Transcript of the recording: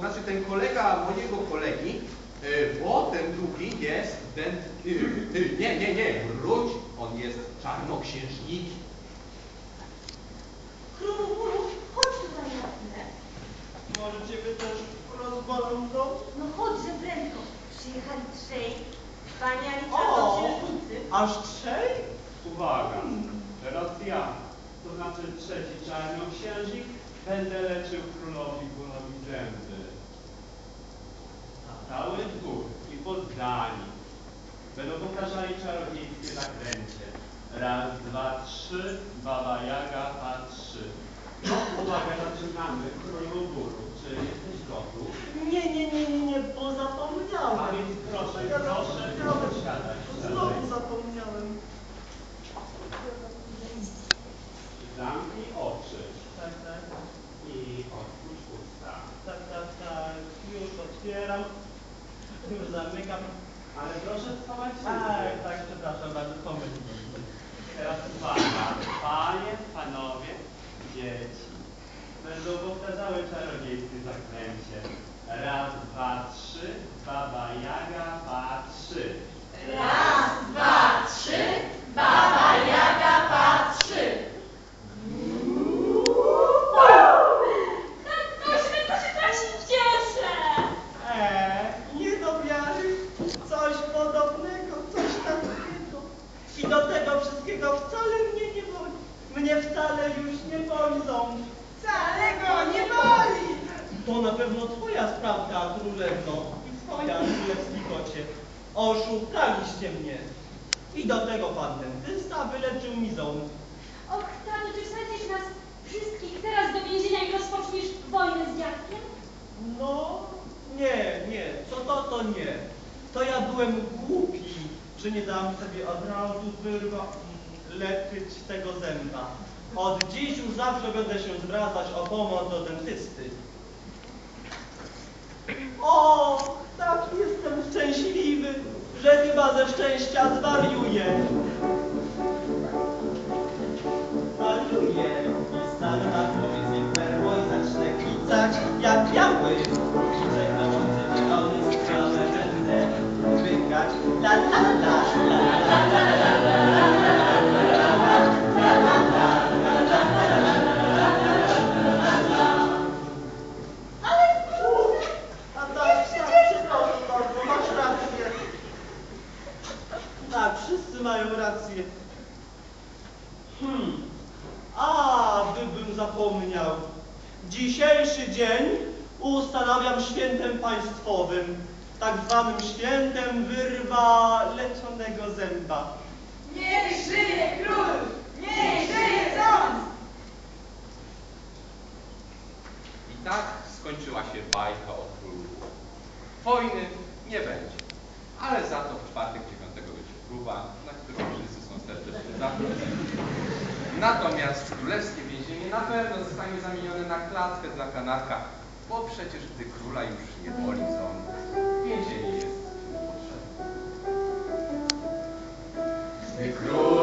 to znaczy ten kolega mojego kolegi, bo ten drugi jest ten, y, nie, nie, nie, wróć, on jest czarnoksiężnikiem. Królu, królu, chodź tutaj na chwilę. Może ciebie też rozbalą dom? No chodźże prędko. Przyjechali trzej wspaniali O! czarnoksiężnicy. Aż trzej? Uwaga, teraz ja, to znaczy trzeci czarnoksiężnik, będę leczył królowi górowi zęby. Cały dwór i poddani będą powtarzali czarodziejskie zaklęcie. Raz, dwa, trzy, baba Jaga patrzy. No, uwaga, zaczynamy. Królu góru, czy jesteś gotów? Nie, nie, nie, nie, nie, bo zapomniałem. A więc proszę, Ja proszę, zapomniałem. siadać, Znowu siadaj. zapomniałem. Zamknij oczy Tak, tak, i otwórz usta. tak, tak, tak. Już otwieram. Już zamykam. Ale proszę schować Tak, tak, przepraszam bardzo, pomyśl. Teraz uwaga, panie, panowie, dzieci. Będą powtarzały czarodziejskie zaklęcie. Raz, dwa, trzy, baba Jaga patrzy. Raz, dwa, trzy, baba Jaga patrzy. To się, to się, to się cieszę. Eee, nie do wiary. Coś podobnego, coś takiego. I do tego wszystkiego wcale mnie nie boli. Mnie wcale już nie boli ząb. Wcale go nie boli. To na pewno twoja sprawka, królewno. I twoja, królewski kocie. Oszukaliście mnie. I do tego pan dentysta wyleczył mi ząb. Och, tato, czy wsadzisz nas wszystkich teraz do więzienia i rozpoczniesz wojnę z dziadkiem? No, nie, nie, to to, to nie. To ja byłem głupi, że nie dałem sobie od razu wyrwa, mm, leczyć tego zęba. Od dziś już zawsze będę się zwracać o pomoc do dentysty. O, tak jestem szczęśliwy, że chyba ze szczęścia zwariuję. Zwariuję i stanę na głowie perło i zacznę kwicać jak biały. Że la la la la la la la Dzisiejszy dzień ustanawiam świętem państwowym, tak zwanym świętem wyrwa leczonego zęba. niech żyje król, niech żyje ząb. I tak skończyła się bajka o królu. Wojny nie będzie, ale za to w czwartek 9 będzie próba, na którą wszyscy są serdecznie zaproszeni. Natomiast królewskie więzienie na pewno zostanie zamienione na klatkę dla kanarka, bo przecież gdy króla już nie boli ząb, więzienie jest niepotrzebne. Gdy król